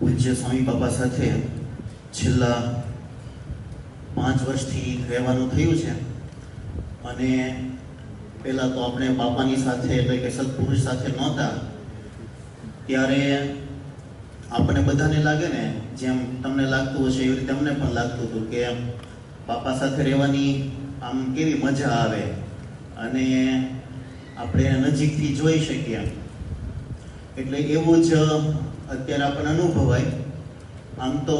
પૂજ્ય સ્વામી બાપા સાથે છેલ્લા પાંચ વર્ષથી રહેવાનું થયું છે. અને પહેલાં તો આપણે બાપાની સાથે એટલે કે સત્પુરુષ સાથે નહોતા. ત્યારે આપણે બધાને લાગે ને, જેમ તમને લાગતું હશે એવી રીતે અમને પણ લાગતું હતું કે બાપા સાથે રહેવાની આમ કેવી મજા આવે. અને આપણે નજીકથી જોઈ શકીએ એટલે એવું જ અત્યારે આપણને અનુભવાય. આમ તો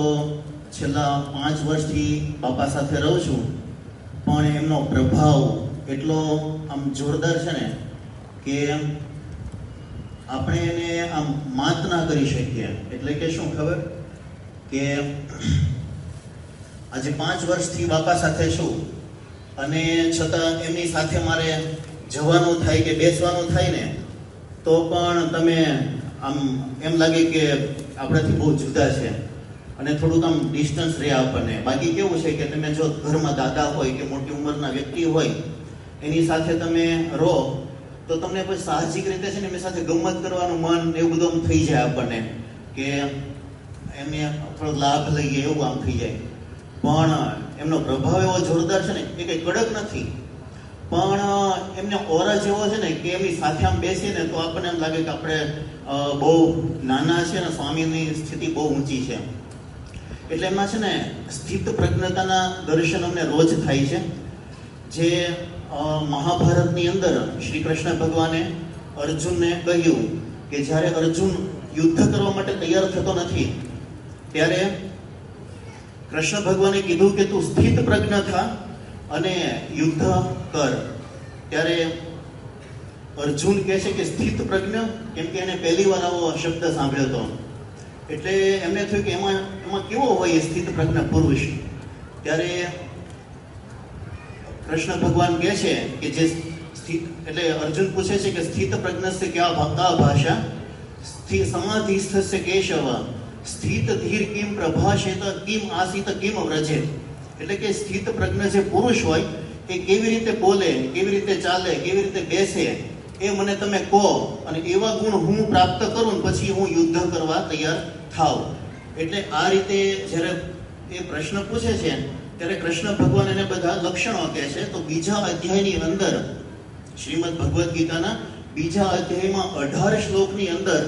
છેલ્લા પાંચ વર્ષથી બાપા સાથે રહું છું, પણ એમનો પ્રભાવ એટલો આમ જોરદાર છે ને કે આપણે એને આમ માત ના કરી શકીએ. એટલે કે શું ખબર? કે આજે પાંચ વર્ષથી બાપા સાથે છું અને છતાં એમની સાથે મારે જવાનું થાય કે બેસવાનું થાય ને, તો પણ તમે આમ એમ લાગે કે આપણાથી બહુ જુદા છે. અને થોડુંક આમ ડિસ્ટન્સ રહે આપણને. બાકી કેવું છે કે તમે જો ઘરમાં દાદા હોય કે મોટી ઉંમરના વ્યક્તિ હોય, એની સાથે તમે રહો, તો તમને પછી સાહજિક રીતે છે ને એમની સાથે ગમત કરવાનું મન એવું બધું થઈ જાય આપણને. કે એમને થોડોક લાભ લઈએ એવું આમ થઈ જાય. પણ એમનો પ્રભાવ એવો જોરદાર છે ને, એ કંઈ કડક નથી. પણ એમને ઓરા જેવો છે ને કે એમની સાથે આમ બેસીએ ને તો આપણને એમ લાગે કે આપણે બહુ નાના છે ને સ્વામીની સ્થિતિ બહુ ઊંચી છે. એટલે એમાં છે ને સ્થિત પ્રજ્ઞતાના દર્શન અમને રોજ થાય છે. જે મહાભારતની અંદર શ્રી કૃષ્ણ ભગવાને અર્જુનને કહ્યું કે જ્યારે અર્જુન યુદ્ધ કરવા માટે તૈયાર થતો નથી, ત્યારે કૃષ્ણ ભગવાને કીધું કે તું સ્થિત પ્રજ્ઞ થા અને યુદ્ધ કર. ત્યારે અર્જુન કહે છે કે સ્થિત પ્રજ્ઞ, કેમ કે એને પહેલી વાર આવો શબ્દ સાંભળ્યો હતો. એટલે એમને થયું કે એમાં એમાં કેવો હોય એ સ્થિત પ્રજ્ઞ પુરુષ? ત્યારે કૃષ્ણ ભગવાન કહે છે કે જે સ્થિત, એટલે અર્જુન પૂછે છે કે સ્થિત પ્રજ્ઞસ્ય ક્યા ભક્તા ભાષા? સ્થિ સમાધિસ્થસ્ય કેશવ. સ્થિત ધીર કિમ પ્રભાષેત કિમ આસિત, કિમ વ્રજે એટલે કે સ્થિત પ્રજ્ઞ જે પુરુષ હોય, એ કેવી રીતે બોલે, કેવી રીતે ચાલે, કેવી રીતે બેસે, એ મને તમે કહો અને એવા ગુણ હું પ્રાપ્ત કરું પછી હું યુદ્ધ કરવા તૈયાર થાવ એટલે આ રીતે જ્યારે એ પ્રશ્ન પૂછે છે, ત્યારે કૃષ્ણ ભગવાન એને બધા લક્ષણો કહે છે. તો બીજા અધ્યાયની અંદર, શ્રીમદ ભગવદ્ ગીતાના બીજા અધ્યાયમાં અઢાર શ્લોકની અંદર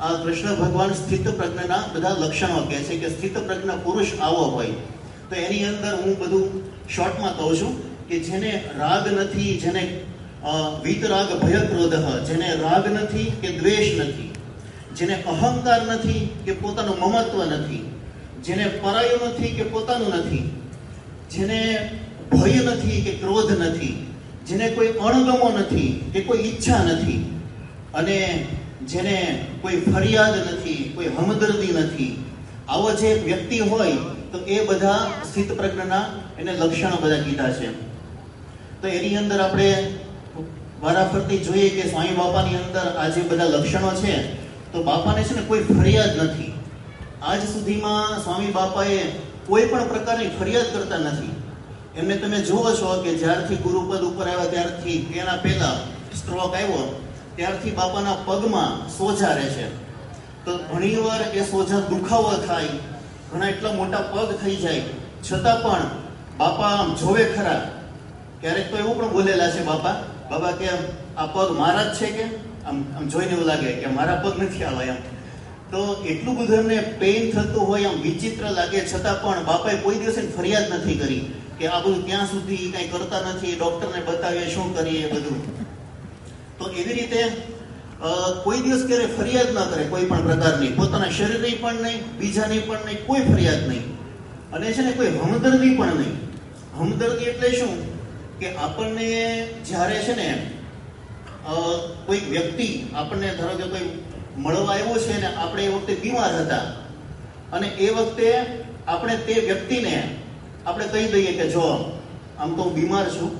આ કૃષ્ણ ભગવાન સ્થિત પ્રજ્ઞના બધા લક્ષણો કહે છે કે સ્થિત પ્રજ્ઞ પુરુષ આવો હોય. તો એની અંદર હું બધું શોર્ટમાં કહું છું કે જેને રાગ નથી, જેને વિતરાગ ભય ક્રોધ જેને રાગ નથી કે દ્વેષ નથી, જેને અહંકાર નથી કે પોતાનું મમત્વ નથી, જેને પરાયું નથી કે પોતાનું નથી, જેને ભય નથી કે ક્રોધ નથી, જેને કોઈ અણગમો નથી કે કોઈ ઈચ્છા નથી, અને જેને કોઈ ફરિયાદ નથી, કોઈ હમદર્દી નથી. આવો જે વ્યક્તિ હોય તો એ બધા સ્થિત પ્રજ્ઞના એને લક્ષણો બધા કીધા છે તો એની અંદર આપણે વારાફરતી જોઈએ કે સ્વામી બાપાની અંદર આ જે બધા લક્ષણો છે, તો બાપાને છે ને કોઈ ફરિયાદ નથી. આજ સુધીમાં સ્વામી બાપાએ કોઈ પણ પ્રકારની ફરિયાદ કરતા નથી. એમને તમે જુઓ છો કે જ્યારથી ગુરુપદ ઉપર આવ્યા ત્યારથી એના પહેલા સ્ટ્રોક આવ્યો, ત્યારથી બાપાના પગમાં સોજા રહે છે. તો ઘણીવાર એ સોજા દુખાવો થાય ઘણા એટલા મોટા પગ થઈ જાય. છતાં પણ બાપા આમ જોવે ખરા. ક્યારેક તો એવું પણ બોલેલા છે બાપા બાબા કે આ પગ મારા જ છે કે? આમ આમ જોઈને એવું લાગે કે મારા પગ નથી આવા એમ. તો એટલું બધું એમને પેઇન થતું હોય આમ વિચિત્ર લાગે, છતાં પણ બાપાએ કોઈ દિવસ એની ફરિયાદ નથી કરી કે આ બધું ક્યાં સુધી, કઈ કરતા નથી ડોક્ટરને બતાવીએ શું કરીએ એ બધું. તો એવી રીતે કોઈ દિવસ ક્યારે ફરિયાદ ન કરે, કોઈ પણ પ્રકારની. પોતાના શરીરની પણ નહીં, બીજાની પણ નહીં, કોઈ ફરિયાદ નહીં. અને છે ને, કોઈ હમદર્દી પણ નહીં. હમદર્દી એટલે શું? કે આપણને જ્યારે છે ને કોઈ વ્યક્તિ આપણને ધારો કે કોઈ મળવા આવ્યો છે ને, આપણે એ વખતે બીમાર હતા. અને એ વખતે આપણે તે વ્યક્તિને આપણે કહી દઈએ કે, જો, આમ તો હું બીમાર છું,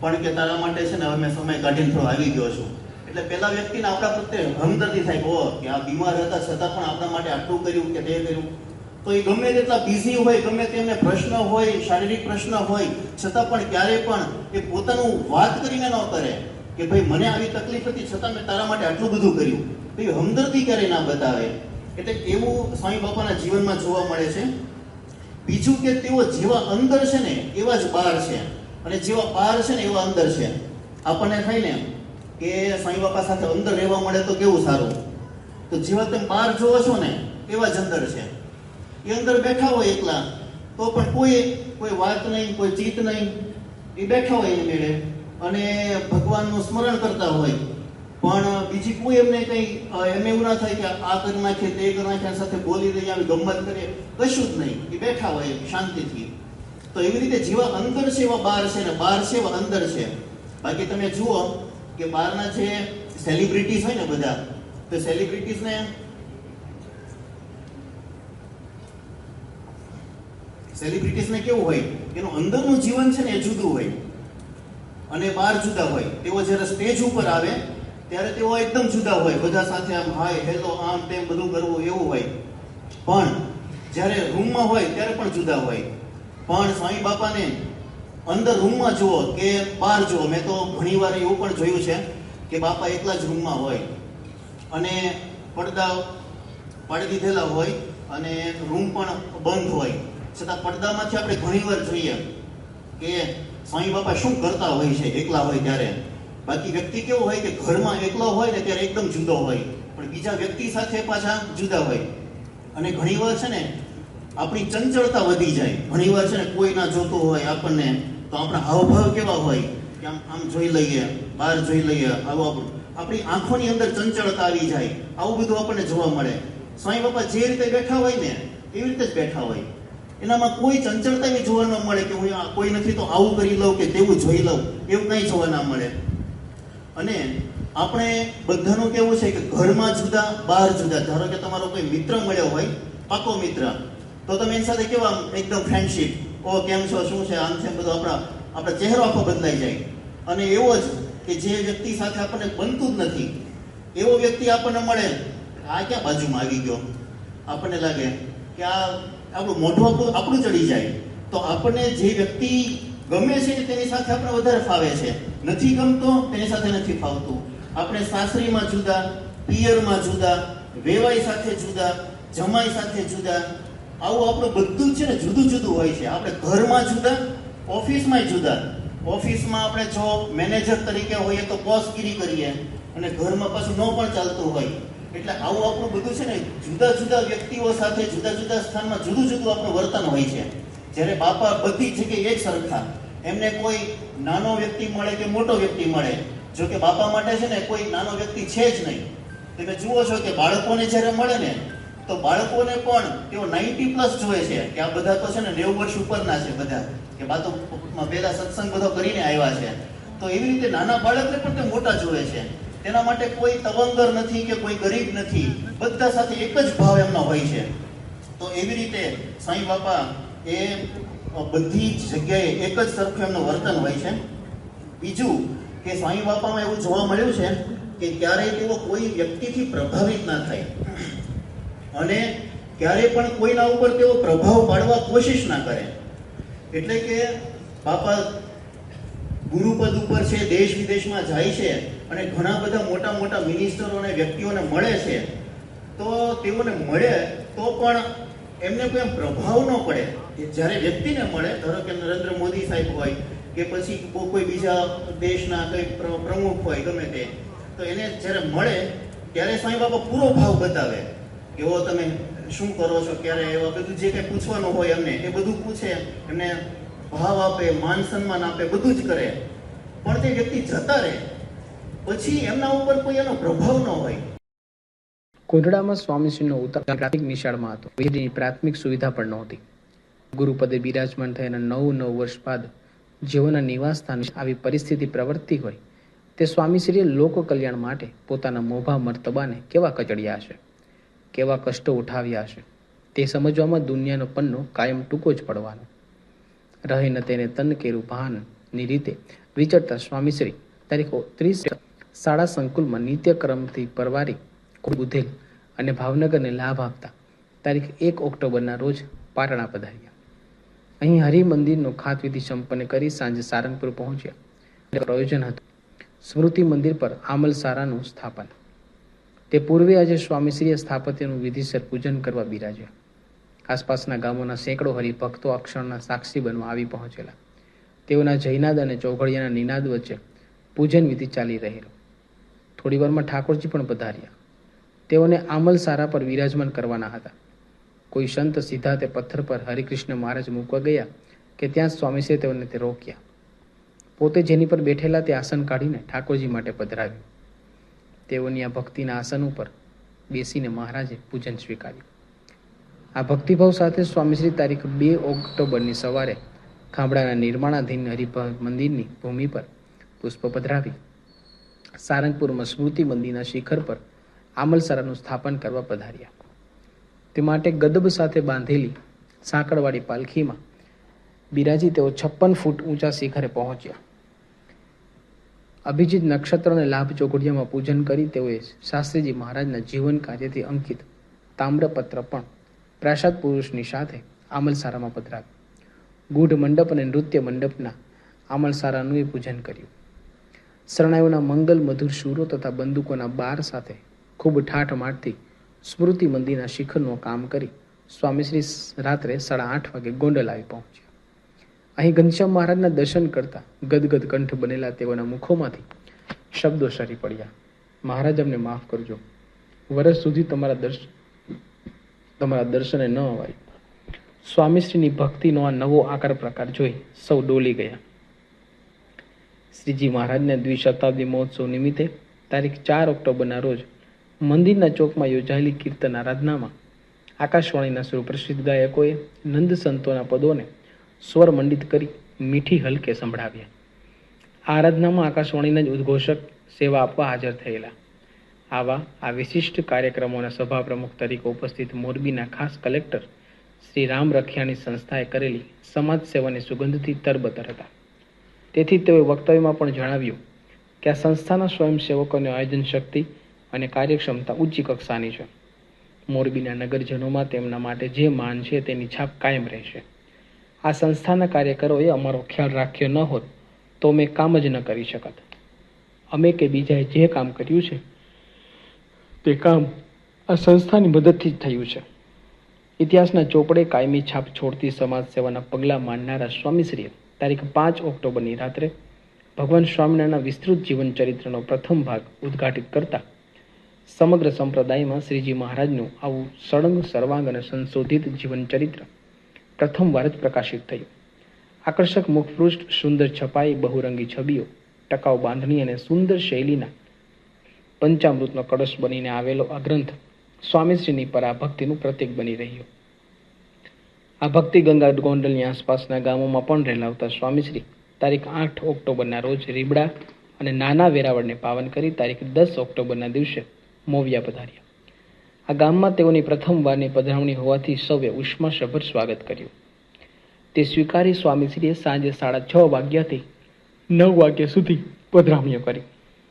પણ કે તારા માટે છે ને હવે મેં સમય કાઢીને થોડો આવી ગયો છું. એટલે પેલા વ્યક્તિને આપણા પ્રત્યે હમદર્દી થાય કે કે આ બીમાર હતા, છતાં પણ આપણા માટે આટલું કર્યું કે તે કર્યું. તો એ ગમે તેટલા બિઝી હોય, ગમે તેમને પ્રશ્ન હોય, શારીરિક પ્રશ્ન હોય, છતાં પણ ક્યારેય પણ એ પોતાનું વાત કરીને ન કરે કે, ભાઈ, મને આવી તકલીફ હતી, છતાં મેં તારા માટે આટલું બધું કર્યું. તો એ હમદર્દી ક્યારેય ના બતાવે. એટલે એવું સ્વામી બાપાના જીવનમાં જોવા મળે છે. બીજું કે તેઓ જેવા અંદર છે ને, એવા જ બહાર છે. અને જેવા બહાર છે ને, એવા અંદર છે. આપણને થાય ને કે સ્વામી બાપા સાથે અંદર રહેવા મળે તો કેવું સારું? તો જેવા તમે બહાર જોવો છો ને, એવા જ અંદર છે. એ અંદર બેઠા હોય એકલા, તો પણ કોઈ કોઈ વાત નહીં, કોઈ ચિત્ત નહીં. એ બેઠા હોય એની મેળે. અને ભગવાનનું સ્મરણ કરતા હોય. પણ બીજી કોઈ એમને કંઈ એમ એવું ના થાય કે આ કરી નાખીએ તે કરી નાખીએ સાથે બોલી દઈએ આવી ગમત કરીએ કશું જ નહીં. એ બેઠા હોય શાંતિથી. તો એવી રીતે જેવા અંદર છે એવા બહાર છે ને, બહાર છે એવા અંદર છે. બાકી તમે જુઓ કે બહારના જે સેલિબ્રિટીઝ હોય ને બધા, તો સેલિબ્રિટીઝને સેલિબ્રિટીઝને કેવું હોય? એનું અંદરનું જીવન છે ને એ જુદું હોય. અને બહાર જુદા હોય. તેઓ જ્યારે સ્ટેજ ઉપર આવે, ત્યારે તેઓ એકદમ જુદા હોય. બધા સાથે આમ હાય હેલો આમ, તેમ, બધું કરવું એવું હોય. પણ જ્યારે રૂમમાં હોય, ત્યારે પણ જુદા હોય. પણ સ્વામી બાપાને અંદર રૂમમાં જુઓ કે બહાર જુઓ. મેં તો ઘણીવાર એવું પણ જોયું છે કે બાપા એકલા જ રૂમમાં હોય અને પડદા પાડી દીધેલા હોય અને રૂમ પણ બંધ હોય. છતાં પડદામાંથી આપણે ઘણીવાર જોઈએ કે સ્વામી બાપા શું કરતા હોય છે? એકલા હોય ત્યારે. બાકી વ્યક્તિ કેવો હોય કે ઘરમાં એકલો હોય ને ત્યારે એકદમ જુદો હોય. પણ બીજા વ્યક્તિ સાથે પાછા જુદા હોય. અને ઘણીવાર છે ને આપણી ચંચળતા વધી જાય. ઘણીવાર છે ને કોઈ ના જોતો હોય આપણને. તો આપણા હાવભાવ કેવા હોય કે આમ આમ જોઈ લઈએ, બહાર જોઈ લઈએ, આવું આપણું. આપણી આંખોની અંદર ચંચળતા આવી જાય. આવું બધું આપણને જોવા મળે. સ્વામી બાપા જે રીતે બેઠા હોય ને, એવી રીતે જ બેઠા હોય. એનામાં કોઈ ચંચળતા એવી જોવા ન મળે કે હું કોઈ નથી તો આવું કરી લઉં કે તેવું જોઈ લઉં. એવું કંઈ જોવા ના મળે. અને આપણે બધાનું કેવું છે કે ઘરમાં જુદા, બહાર જુદા. ધારો કે તમારો કોઈ મિત્ર મળ્યો હોય, પાકો મિત્ર. તો તમે એની સાથે કેવા એકદમ ફ્રેન્ડશીપ ઓ કેમ છો, શું છે, આમ છે બધું આપણા આપણો ચહેરો આખો બદલાઈ જાય. અને એવો જ કે જે વ્યક્તિ સાથે આપણને બનતું જ નથી, એવો વ્યક્તિ આપણને મળે, આ ક્યાં બાજુમાં આવી ગયો? આપણને લાગે કે આ આપણું મોઢું આપણું ચડી જાય. તો આપણને જે વ્યક્તિ ગમે છે તેની સાથે આપણે વધારે ફાવે છે. નથી ગમતો, તેની સાથે નથી ફાવતું. આપણે સાસરીમાં જુદા, પિયરમાં જુદા, વેવાઈ સાથે જુદા, જમાઈ સાથે જુદા આવું આપણું બધું છે ને જુદું જુદું હોય છે. આપણે ઘરમાં જુદા, ઓફિસમાં જુદા. ઓફિસમાં આપણે જો મેનેજર તરીકે હોઈએ તો બોસગીરી કરીએ અને ઘરમાં પાછું ન પણ ચાલતું હોય. એટલે આવું આપણું બધું છે ને જુદા જુદા વ્યક્તિઓ સાથે, જુદા જુદા સ્થાનમાં જુદું જુદું આપણું વર્તન હોય છે. જ્યારે બાપા બધી જગ્યાએ એક સરખા. એમને કોઈ નાનો વ્યક્તિ મળે કે મોટો વ્યક્તિ મળે. જો કે બાપા માટે છે ને કોઈ નાનો વ્યક્તિ છે જ નહીં. તમે જુઓ છો કે બાળકોને જ્યારે મળે ને તો બાળકોને પણ તેઓ નાઇન્ટી પ્લસ જોવે છે કે આ બધા તો છે ને નેવું વર્ષ ઉપરના છે બધા, કે બા તો પહેલા સત્સંગ બધો કરીને આવ્યા છે. તો એવી રીતે નાના બાળકને પણ તે મોટા જોવે છે. તેના માટે કોઈ તવંગર નથી કે કોઈ ગરીબ નથી. બધા સાથે એક જ ભાવ એમનો હોય છે. તો એવી રીતે સાંઈ બાપા એ બધી જ જગ્યાએ એક જ સરખું એમનું વર્તન હોય છે. બીજું કે સ્વામી બાપામાં એવું જોવા મળ્યું છે કે ક્યારેય તેઓ કોઈ વ્યક્તિથી પ્રભાવિત ના થાય. અને ક્યારેય પણ કોઈના ઉપર તેઓ પ્રભાવ પાડવા કોશિશ ના કરે. એટલે કે બાપા ગુરુપદ ઉપર છે, દેશ વિદેશમાં જાય છે અને ઘણા બધા મોટા મોટા મિનિસ્ટરો અને વ્યક્તિઓને મળે છે, તો તેઓને મળે તો પણ એમને કોઈ પ્રભાવ ન પડે. જ્યારે વ્યક્તિને મળે, ધારો કે નરેન્દ્ર મોદી સાહેબ હોય કે પછી કોઈ બીજા દેશના કોઈ પ્ર- પ્રમુખ હોય ગમે તે, તો એને જ્યારે મળે, ત્યારે સ્વામી બાપા પૂરો ભાવ બતાવે. ઓ તમે શું કરો છો? ક્યારે એવા બધું જે કંઈ પૂછવાનું હોય એમને એ બધું પૂછે, એમને ભાવ આપે, માન સન્માન આપે, બધું જ કરે. પણ તે વ્યક્તિ જતા રહે. પછી એમના ઉપર કોઈ એનો પ્રભાવ ન હોય. કોટડામાં સ્વામીશ્રીનો ઉતાર પ્રાથમિક નિશાળમાં હતો. વીજળીની પ્રાથમિક સુવિધા પણ નહોતી. ગુરુપદે બિરાજમાન થયાના નવ નવ વર્ષ બાદ જેઓના નિવાસ સ્થાને આવી પરિસ્થિતિ પ્રવર્તી હોય, તે સ્વામીશ્રીએ લોક કલ્યાણ માટે પોતાના મોભા, મર્તબાને કેવા કચડ્યા હશે? કેવા કષ્ટો ઉઠાવ્યા હશે. તે સમજવામાં દુનિયાનો પન્નો કાયમ ટૂંકો જ પડવાનો. રહે ન તેને તન કેરું ભાનની રીતે વિચરતા સ્વામીશ્રી તારીખ ત્રીસ શાળા સંકુલમાં નિત્યક્રમથી પરવારી બુધેલ અને ભાવનગરને લાભ આપતા તારીખ એક ઓક્ટોબરના રોજ પાટણા પધાર્યા. અહીં હરિમંદિરનો ખાતવિધિ સંપન્ન કરી સાંજે સારંગપુર પહોંચ્યા. પ્રયોજન હતું. સ્મૃતિ મંદિર પર આમલ સારાનું સ્થાપન. તે પૂર્વે આજે સ્વામીશ્રીએ સ્થાપત્યનું વિધિસર પૂજન કરવા બિરાજ્યા. આસપાસના ગામોના સેંકડો હરિભક્તો અક્ષરના સાક્ષી બનવા આવી પહોંચેલા. તેઓના જયનાદ અને ચોઘડિયાના નિનાદ વચ્ચે પૂજન વિધિ ચાલી રહેલો. થોડી વારમાં ઠાકોરજી પણ પધાર્યા. તેઓને આમલ સારા પર વિરાજમાન કરવાના હતા. કોઈ સંત સીધા તે પથ્થર પર હરિકૃષ્ણ મહારાજ મૂકવા ગયા કે ત્યાં સ્વામીશ્રીએ તેઓને તે રોક્યા. પોતે જેની પર બેઠેલા તે આસન કાઢીને ઠાકોરજી માટે પધરાવ્યું. તેઓની આ ભક્તિના આસન ઉપર બેસીને મહારાજે પૂજન સ્વીકાર્યું. આ ભક્તિભાવ સાથે સ્વામીશ્રી તારીખ બે ઓક્ટોબરની સવારે ખાંભડાના નિર્માણાધીન હરિભ મંદિરની ભૂમિ પર પુષ્પ પધરાવી સારંગપુરમાં સ્મૃતિ મંદિરના શિખર પર આમલસારાનું સ્થાપન કરવા પધાર્યા. તે માટે ગદબ સાથે બાંધેલી સાંકળવાળી પાલખીમાં બિરાજી તેઓ છપ્પન ફૂટ ઊંચા શિખરે પહોંચ્યા. અભિજીત નક્ષત્રને લાભ ચોઘડિયામાં પૂજન કરી તેઓએ શાસ્ત્રીજી મહારાજના જીવન કાર્યથી અંકિત તામ્રપત્ર પણ પ્રાસાદ પુરુષની સાથે આમલસારામાં પધરાવ્યું. ગૂઢ મંડપ અને નૃત્ય મંડપના આમલસારાનું એ પૂજન કર્યું. શરણાઈઓના મંગલ મધુર સૂરો તથા બંદૂકોના બાર સાથે ખૂબ ઠાઠ મારતી સ્મૃતિ મંદિરના શિખરનું કામ કરી સ્વામીશ્રી રાત્રે સાડા આઠ વાગે ગોંડલ આવી પહોંચ્યા. અહીં ઘનશ્યામ મહારાજના દર્શન કરતા ગદગદ કંઠ બનેલા તેઓના મુખોમાંથી શબ્દો સરી પડ્યા. મહારાજ અમને માફ કરજો. વર્ષ સુધી તમારા દર્શન તમારા દર્શને ન અવાય. સ્વામીશ્રીની ભક્તિનો આ નવો આકાર પ્રકાર જોઈ સૌ ડોલી ગયા. શ્રીજી મહારાજને દ્વિશતાબ્દી મહોત્સવ નિમિત્તે તારીખ ચાર ઓક્ટોબરના રોજ મંદિરના ચોકમાં યોજાયેલી કીર્તન આરાધનામાં આકાશવાણીના સુપ્રસિદ્ધ ગાયકોએ નંદ સંતોના પદોને સ્વર મંડિત કરી મીઠી હલકે સંભળાવ્યા. આરાધનામાં આકાશવાણીના જ ઉદ્ઘોષક સેવા આપવા હાજર થયેલા. આવા આ વિશિષ્ટ કાર્યક્રમોના સભા પ્રમુખ તરીકે ઉપસ્થિત મોરબીના ખાસ કલેક્ટર શ્રી રામ રખિયાની સંસ્થાએ કરેલી સમાજ સેવાની સુગંધથી તરબતર હતા. તેથી તેઓએ વક્તવ્યમાં પણ જણાવ્યું કે આ સંસ્થાના સ્વયંસેવકોની આયોજન શક્તિ અને કાર્યક્ષમતા ઊંચી કક્ષાની છે. મોરબીના નગરજનોમાં તેમના માટે જે માન છે તેની છાપ કાયમ રહેશે. આ સંસ્થાના કાર્યકરોએ અમારો ખ્યાલ રાખ્યો ન હોત તો અમે કામ જ ન કરી શકત. અમે કે બીજાએ જે કામ કર્યું છે, તે કામ આ સંસ્થાની મદદથી જ થયું છે. ઇતિહાસના ચોપડે કાયમી છાપ છોડતી સમાજ સેવાના પગલાં માંડનારા સ્વામીશ્રીએ તારીખ પાંચ ઓક્ટોબરની રાત્રે ભગવાન સ્વામિનારાયણના વિસ્તૃત જીવન ચરિત્રનો પ્રથમ ભાગ ઉદ્ઘાટિત કરતા સમગ્ર સંપ્રદાયમાં શ્રીજી મહારાજનું આવું સળંગ, સર્વાંગ અને સંશોધિત જીવન ચરિત્ર પ્રથમવાર જ પ્રકાશિત થયું. આકર્ષક મુખપૃષ્ઠ, સુંદર છપાઈ, બહુરંગી છબીઓ, ટકાઉ બાંધણી અને સુંદર શૈલીના પંચામૃતનો કળશ બનીને આવેલો આ ગ્રંથ સ્વામીશ્રીની પરાભક્તિનું પ્રતીક બની રહ્યો. આ ભક્તિ ગંગા ગોંડલની આસપાસના ગામોમાં પણ રહેલાવતા સ્વામીશ્રી તારીખ આઠ ઓક્ટોબરના રોજ રીબડા અને નાના વેરાવળને પાવન કરી તારીખ દસ ઓક્ટોબરના દિવસે મોવિયા પધાર્યા. આ ગામમાં તેઓની પ્રથમ પધરાવણી હોવાથી સૌએ ઉષ્માસભર સ્વાગત કર્યું. તે સ્વીકારી સ્વામીશ્રીએ સાંજે સાડા છ વાગ્યાથી નવ વાગ્યા સુધી પધરામણીઓ કરી.